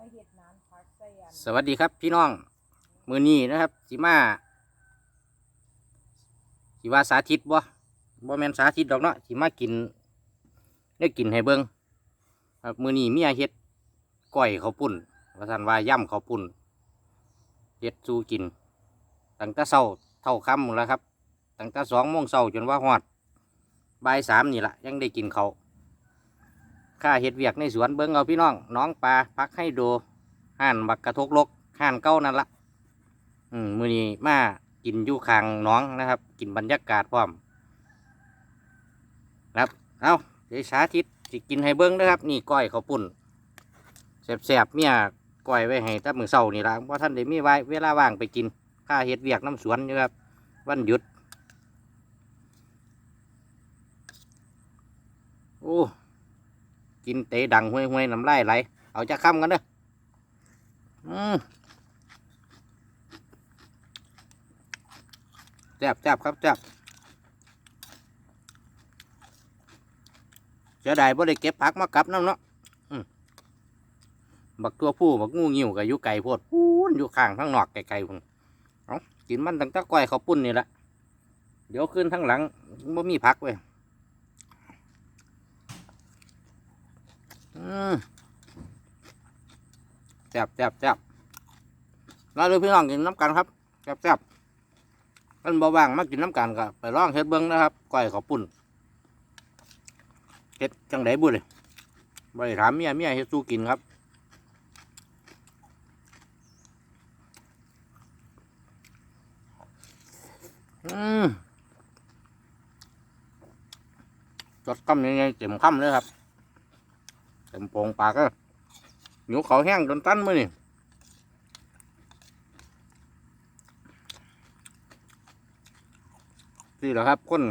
ม่เห็ดน้ำพักใส่อันสวัสดีครับพี่น้อง มือนี้นะครับสิมาสิว่าสาธิตบ่บ่แม่นสาธิตดอกเนาะสิมากินได้กินให้เบิ่งครับมือนี้มียเฮ็ดก้อยข้าวปุ้นว่าซั่นว่าย่ำข้าวปุ้นเฮ็ดสู่กินตั้งแต่เช้าเท่าค่ำแล้วครับตั้งแต่สองโมงเช้าจนว่าฮอดบ่ายสามนี่ละยังได้กินเขาว ข้าเฮ็ดเวียกในสวนเบิ่งเอาพี่น้องน้องปลาพักให้ดูห่านบักกระทกลกห่านเก้านั่นละอืมมือนี้มากินอยู่ข้างน้องนะครับ กินบรรยากาศพร้อมครับเอาเดี๋ยวสาธิตสิกินให้เบิ้งนะครับ นี่ก้อยข้าวปุ้นแสบๆเมียก้อยไว้ให้ถ้ามือเศร้านี่ละเพราะท่านได้มีไว้เวลาว่างไปกินข้าเฮ็ดเวียกน้ำสวนอยู่ครับวันหยุด โอ้ กินเตะดังห้วยห้วยๆน้ำไลายไหล เอาจะค้ำกันเด้ออืมแซ่บแซ่บครับแซ่บเสียดายบ่ได้เก็บผักมากลับน้ำเนาะบักตัวผู้บักงูงิ้วกับยู่ไก่โพดปูนอยู่ข้างทั้งนอกไก่ๆพุ่นเอากินมันตั้งแต่ก้อยเขาปุ้นนี่แหละเดี๋ยวขึ้นทั้งหลังบ่มีผักเว้ยอืม แซ่บแซ่บแซ่บเราเลยพี่น้องกินน้ำกันครับแซ่บแซ่บมันเบาบางมากินน้ำกันก็ไปลองเฮ็ดเบิ้งนะครับก้อยข้าวปุ้นเฮ็ดจังไดบุเลยบ่ได้ถามเมียเมียเฮ็ดสู้กินครับอืมจดคำยังไงเต็มคำเลยครับ เต็มโปงปากเลยหิวเขาแห้งจนตันมือนี่นี่แหละครับคน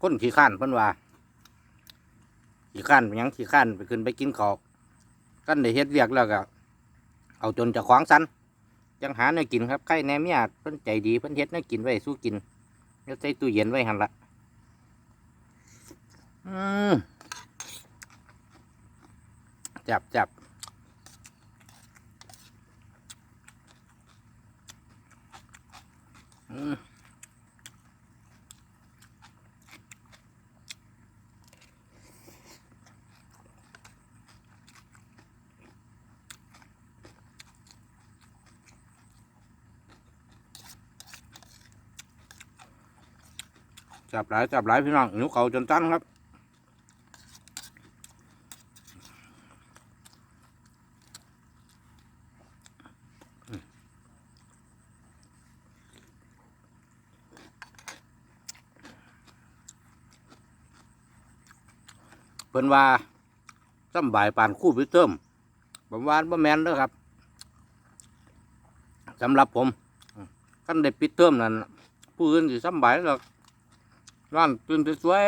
คนขี้ข้านเพิ่นว่าขี้ข้านเป็นยังขี้ข้านไปขึ้นไปกินขอกกันได้เฮ็ดเวียกแล้วก็เอาจนจะขวางสันจังหาเนื้อกินครับใครแหนเมียเพิ่นใจดีเพิ่นเฮ็ดเนื้อกินไว้สู้กินแล้วใส่ตู้เย็นไว้หันละอืม จับจับจับหลายจับหลายพี่น้องหิวเขาจนตันครับ พิ่นว่าสำบายปานคู่พิเติมผมว่าบ่แมนเด้อครับสำหรับผมคันได้ปิดเติมนั่นผู้อื่นสิสำบายหรอกนอนตื่นสวย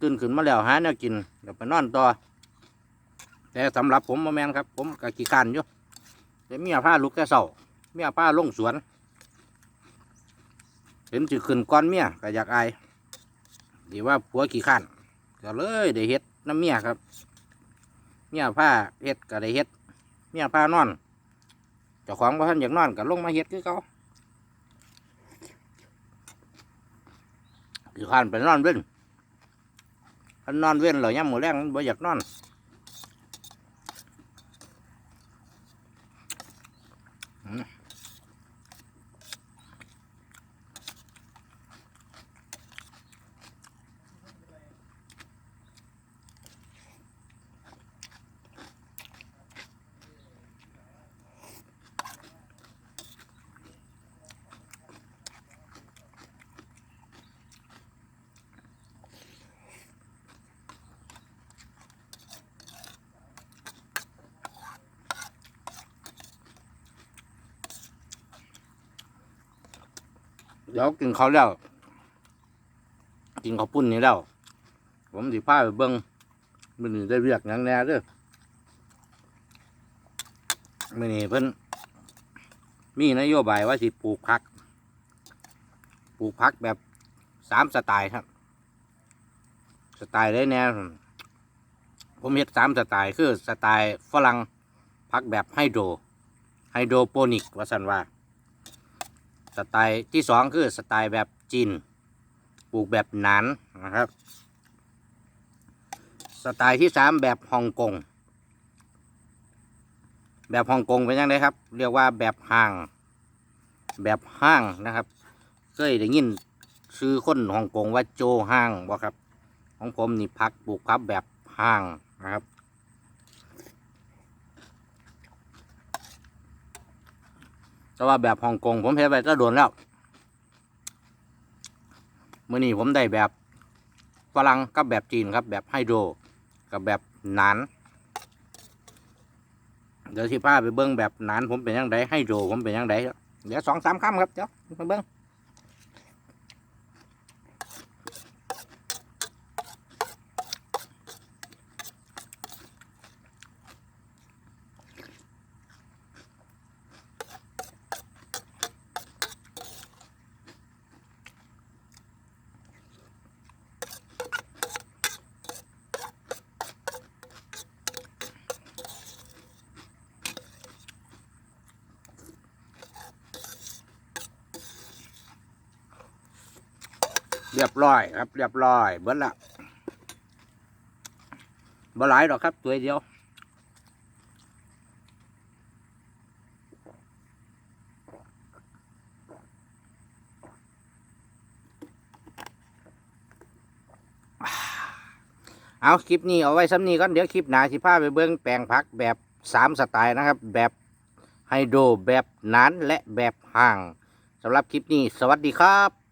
ตื่นขึ้นมาแล้วหาแนวกินเดี๋ยวไปนอนต่อแต่สำหรับผมบ่แมนครับ ผมก็ขี้คานอยู่แต่เมียพาลุกแต่เช้าเมียพาลงสวน เห็นสิขึ้นก่อนเมียก็อยากอายดีว่าผัวขี้คร้าน ก็เลยได้เฮ็ดน้ำเมียครับ เมียผ้าเฮ็ดก็ได้เฮ็ด เมียผ้านอนเจ้าของบ่ทันอยากนอนก็ลงมาเฮ็ดคือเขาคือขานไปนอนเว้นคันนอนเว้นหล้วยามมื้อแลงบ่อยากนอน เดี๋ยวกินเขาแล้ว กินข้าวปุ้นนี่แล้ว ผมสิพาไปเบิ่งมื้อนี้ได้เรียกยังแน่เด้อมื้อนี้เพิ่นมีนโยบายว่าสิปลูกผัก ปลูกผักแบบสามสไตล์ครับ สไตล์ได้แน่ผมเฮ็ดสามสไตล์คือสไตล์ฝรั่งพักแบบไฮโดรไฮโดรโปนิกว่าสันว่า สไตล์ที่สองคือสไตล์แบบจีนปลูกแบบหนานนะครับ สไตล์ที่สามแบบฮ่องกงแบบฮ่องกงเป็นยังไงครับ เรียกว่าแบบห่าง แบบห้างนะครับเคยได้ยินชื่อคนฮ่องกงว่าโจห้างบ่ครับ ของผมนี่พักปลูกพับแบบห้างนะครับ แต่ว่าแบบฮ่องกงผมเห็นไปก็โดนแล้วเมื่อนี้ผมได้แบบฝรั่งกับแบบจีนครับ แบบไฮโดรกับแบบหนาน เดี๋ยวที่พาไปเบิ้งแบบหนานผมเป็นยังไงไฮโดรผมเป็นยังไงเดี๋ยวสองสามคำครับเดี๋ยวไปเบิ้ง เรียบร้อยครับ เรียบร้อยเบิดละบ่หลายดอกครับตัวเดียวเอาคลิปนี้เอาไว้ซ้ำนี้ก่อนเดี๋ยวคลิปหน้าสิพาไปเบิ้องแปลงผักแบบสามสไตล์นะครับ แบบไฮโดรแบบหนานและแบบห่างสำหรับคลิปนี้ สวัสดีครับ